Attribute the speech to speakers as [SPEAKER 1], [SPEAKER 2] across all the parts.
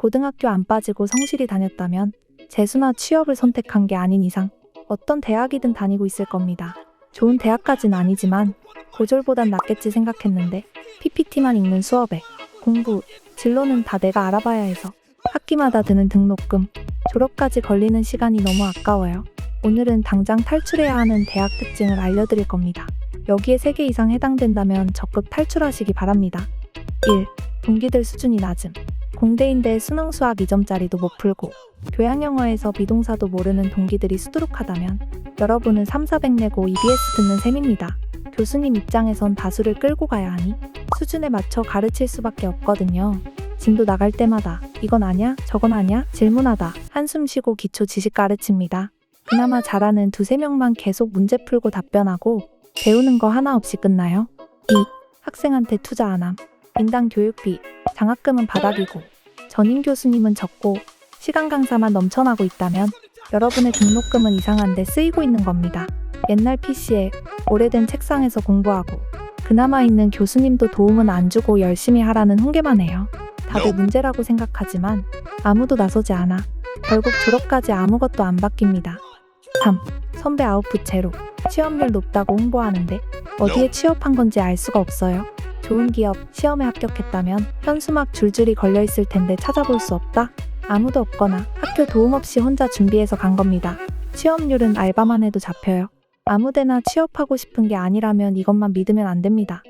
[SPEAKER 1] 고등학교 안 빠지고 성실히 다녔다면 재수나 취업을 선택한 게 아닌 이상 어떤 대학이든 다니고 있을 겁니다. 좋은 대학까진 아니지만 고졸보단 낫겠지 생각했는데 PPT만 읽는 수업에 공부, 진로는 다 내가 알아봐야 해서 학기마다 드는 등록금, 졸업까지 걸리는 시간이 너무 아까워요. 오늘은 당장 탈출해야 하는 대학 특징을 알려드릴 겁니다. 여기에 3개 이상 해당된다면 적극 탈출하시기 바랍니다. 1. 동기들 수준이 낮음. 공대인데 수능 수학 2점짜리도 못 풀고 교양 영어에서 비동사도 모르는 동기들이 수두룩하다면 여러분은 3, 400 내고 EBS 듣는 셈입니다. 교수님 입장에선 다수를 끌고 가야 하니 수준에 맞춰 가르칠 수밖에 없거든요. 진도 나갈 때마다 이건 아냐, 저건 아냐 질문하다 한숨 쉬고 기초 지식 가르칩니다. 그나마 잘하는 두세 명만 계속 문제 풀고 답변하고 배우는 거 하나 없이 끝나요. 2. 학생한테 투자 안 함. 인당 교육비, 장학금은 바닥이고 전임 교수님은 적고 시간 강사만 넘쳐나고 있다면 여러분의 등록금은 이상한데 쓰이고 있는 겁니다. 옛날 PC에 오래된 책상에서 공부하고 그나마 있는 교수님도 도움은 안 주고 열심히 하라는 훈계만 해요. 다들 문제라고 생각하지만 아무도 나서지 않아 결국 졸업까지 아무것도 안 바뀝니다. 3. 선배 아웃풋 제로. 취업률 높다고 홍보하는데 어디에 취업한 건지 알 수가 없어요. 좋은 기업, 시험에 합격했다면 현수막 줄줄이 걸려 있을 텐데 찾아볼 수 없다? 아무도 없거나 학교 도움 없이 혼자 준비해서 간 겁니다. 취업률은 알바만 해도 잡혀요. 아무데나 취업하고 싶은 게 아니라면 이것만 믿으면 안 됩니다.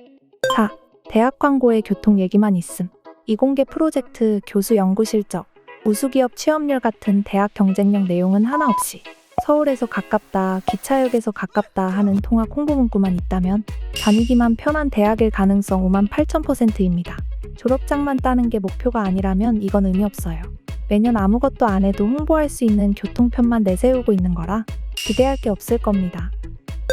[SPEAKER 1] 4. 대학 광고에 교통 얘기만 있음. 이공계 프로젝트, 교수 연구 실적, 우수기업 취업률 같은 대학 경쟁력 내용은 하나 없이 서울에서 가깝다, 기차역에서 가깝다 하는 통합 홍보 문구만 있다면 다니기만 편한 대학일 가능성 5만 8천 퍼센트입니다. 졸업장만 따는 게 목표가 아니라면 이건 의미 없어요. 매년 아무것도 안 해도 홍보할 수 있는 교통편만 내세우고 있는 거라 기대할 게 없을 겁니다.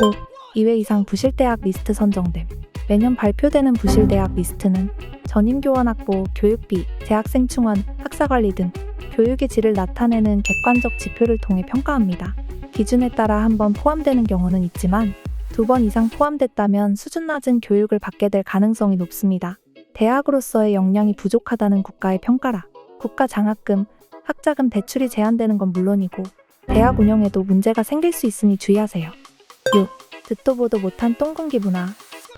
[SPEAKER 1] 5. 2회 이상 부실대학 리스트 선정됨. 매년 발표되는 부실대학 리스트는 전임교원학부, 교육비, 재학생 충원, 학사관리 등 교육의 질을 나타내는 객관적 지표를 통해 평가합니다. 기준에 따라 한 번 포함되는 경우는 있지만 두 번 이상 포함됐다면 수준 낮은 교육을 받게 될 가능성이 높습니다. 대학으로서의 역량이 부족하다는 국가의 평가라. 국가 장학금, 학자금 대출이 제한되는 건 물론이고 대학 운영에도 문제가 생길 수 있으니 주의하세요. 6. 듣도 보도 못한 똥공기 문화.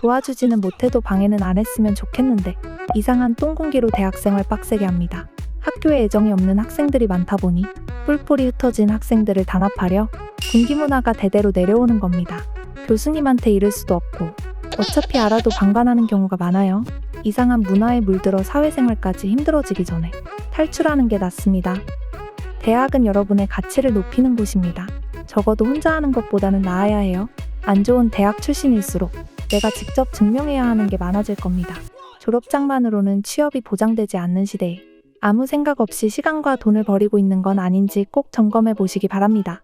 [SPEAKER 1] 도와주지는 못해도 방해는 안 했으면 좋겠는데 이상한 똥공기로 대학생활 빡세게 합니다. 학교에 애정이 없는 학생들이 많다 보니 뿔뿔이 흩어진 학생들을 단합하려 군기 문화가 대대로 내려오는 겁니다. 교수님한테 이를 수도 없고 어차피 알아도 방관하는 경우가 많아요. 이상한 문화에 물들어 사회생활까지 힘들어지기 전에 탈출하는 게 낫습니다. 대학은 여러분의 가치를 높이는 곳입니다. 적어도 혼자 하는 것보다는 나아야 해요. 안 좋은 대학 출신일수록 내가 직접 증명해야 하는 게 많아질 겁니다. 졸업장만으로는 취업이 보장되지 않는 시대에 아무 생각 없이 시간과 돈을 버리고 있는 건 아닌지 꼭 점검해 보시기 바랍니다.